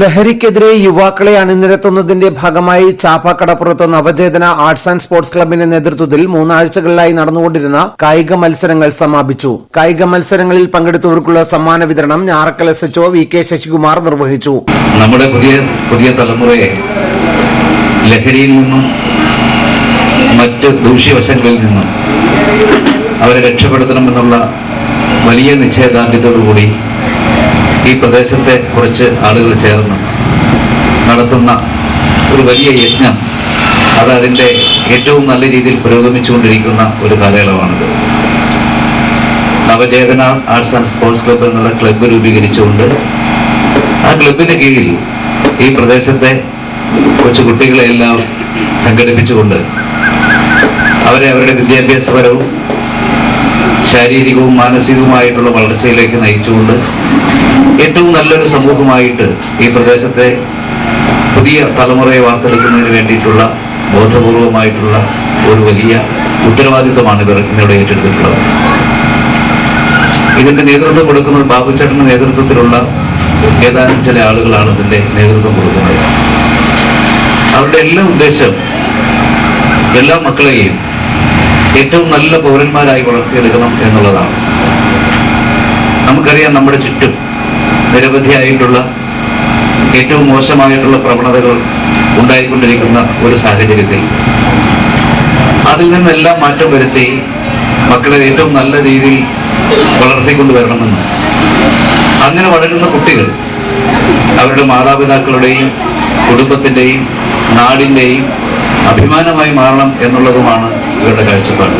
ലഹരിക്കെതിരെ യുവാക്കളെ അണിനിരത്തുന്നതിന്റെ ഭാഗമായി ചാപ്പാക്കടപ്പുറത്ത് നവചേതന ആർട്സ് ആൻഡ് സ്പോർട്സ് ക്ലബിന്റെ നേതൃത്വത്തിൽ മൂന്നാഴ്ചകളിലായി നടന്നുകൊണ്ടിരുന്ന കായിക മത്സരങ്ങൾ സമാപിച്ചു. കായിക മത്സരങ്ങളിൽ പങ്കെടുത്തവർക്കുള്ള സമ്മാന വിതരണം Njarakkal S H O V K Sasikumar നിർവഹിച്ചു. നമ്മുടെ പുതിയ പുതിയ തലമുറയെ ലഹരിയിൽ നിന്നും മറ്റ് ദൂഷ്യവശങ്ങളിൽ നിന്നും അവരെ രക്ഷപ്പെടുത്തണമെന്നുള്ള വലിയ നിശ്ചയദാർഢ്യത്തോടുകൂടി ഈ പ്രദേശത്തെ കുറച്ച് ആളുകൾ ചേർന്ന് നടത്തുന്ന ഒരു വലിയ യജ്ഞം അത് അതിന്റെ ഏറ്റവും നല്ല രീതിയിൽ പുരോഗമിച്ചുകൊണ്ടിരിക്കുന്ന ഒരു കാലയളവാണിത്. Navachethana arts and sports club എന്നുള്ള ക്ലബ്ബ് രൂപീകരിച്ചുകൊണ്ട് ആ ക്ലബിന് കീഴിൽ ഈ പ്രദേശത്തെ കൊച്ചു കുട്ടികളെല്ലാം സംഘടിപ്പിച്ചുകൊണ്ട് അവരെ അവരുടെ വിദ്യാഭ്യാസപരവും ശാരീരികവും മാനസികവുമായിട്ടുള്ള വളർച്ചയിലേക്ക് നയിച്ചുകൊണ്ട് ഏറ്റവും നല്ലൊരു സമൂഹമായിട്ട് ഈ പ്രദേശത്തെ പുതിയ തലമുറയെ വാർത്തെടുക്കുന്നതിന് വേണ്ടിയിട്ടുള്ള ബോധപൂർവമായിട്ടുള്ള ഒരു വലിയ ഉത്തരവാദിത്വമാണ് ഇവർ ഇന്നിവിടെ ഏറ്റെടുത്തിട്ടുള്ളത്. ഇതിന്റെ നേതൃത്വം കൊടുക്കുന്നത് ബാബുചേട്ടന്റെ നേതൃത്വത്തിലുള്ള ഏതാനും ചില ആളുകളാണ് ഇതിന്റെ നേതൃത്വം കൊടുക്കുന്നത്. അവരുടെ എല്ലാ ഉദ്ദേശം എല്ലാ മക്കളെയും ഏറ്റവും നല്ല പൗരന്മാരായി വളർത്തിയെടുക്കണം എന്നുള്ളതാണ്. നമുക്കറിയാം നമ്മുടെ ചുറ്റും നിരവധിയായിട്ടുള്ള ഏറ്റവും മോശമായിട്ടുള്ള പ്രവണതകൾ ഉണ്ടായിക്കൊണ്ടിരിക്കുന്ന ഒരു സാഹചര്യത്തിൽ അതിൽ നിന്നെല്ലാം മാറ്റം വരുത്തി മക്കളെ ഏറ്റവും നല്ല രീതിയിൽ വളർത്തിക്കൊണ്ടുവരണമെന്ന്. അങ്ങനെ വളരുന്ന കുട്ടികൾ അവരുടെ മാതാപിതാക്കളുടെയും കുടുംബത്തിന്റെയും നാടിന്റെയും അഭിമാനമായി മാറണം എന്നുള്ളതുമാണ് ഇവരുടെ കാഴ്ചപ്പാട്.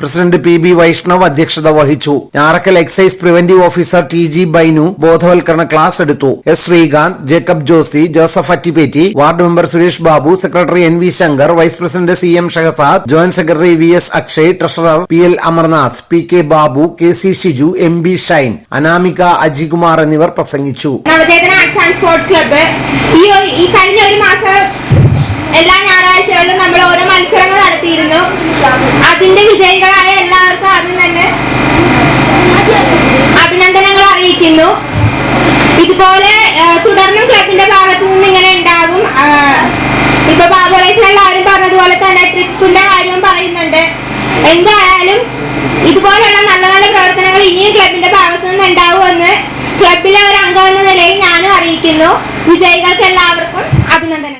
പ്രസിഡന്റ് പി ബി വൈഷ്ണവ് അധ്യക്ഷത വഹിച്ചു. Njarakkal excise preventive officer T G Bainu ബോധവൽക്കരണ ക്ലാസ് എടുത്തു. S Srikanth Jacob Josy Joseph Attippetty ward member Suresh Babu secretary N V Shankar vice president C M Shahzad joint secretary V S Akshay treasurer P L Amarnath P K Babu K C Shiju M B Shine Anamika Ajikumar എന്നിവർ പ്രസംഗിച്ചു. ഈ ഈ കഴിഞ്ഞ ഒരു മാസം എല്ലാ ഞായറാഴ്ചകളിലും നമ്മൾ ഓരോ മത്സരങ്ങൾ നടത്തിയിരുന്നു അതിന്റെ വിജയികളായ എല്ലാവർക്കും ആദ്യം തന്നെ അഭിനന്ദനങ്ങൾ അറിയിക്കുന്നു ഇതുപോലെ തുടർന്നും ക്ലബിന്റെ ഭാഗത്തു നിന്ന് ഇങ്ങനെ ഉണ്ടാകും. ഇപ്പൊ ബാബുറേഷൻ എല്ലാവരും പറഞ്ഞതുപോലെ തന്നെ ട്രിപ്പിന്റെ കാര്യവും പറയുന്നുണ്ട്. എന്തായാലും ഇതുപോലെയുള്ള നല്ല നല്ല പ്രവർത്തനങ്ങൾ ഇനിയും ക്ലബിന്റെ ഭാഗത്തു നിന്ന് ഉണ്ടാവുമെന്ന് ക്ലബിലെ ഒരു അംഗം എന്ന നിലയിൽ ഞാനും അറിയിക്കുന്നു. വിജയികൾക്ക് എല്ലാവർക്കും അഭിനന്ദനം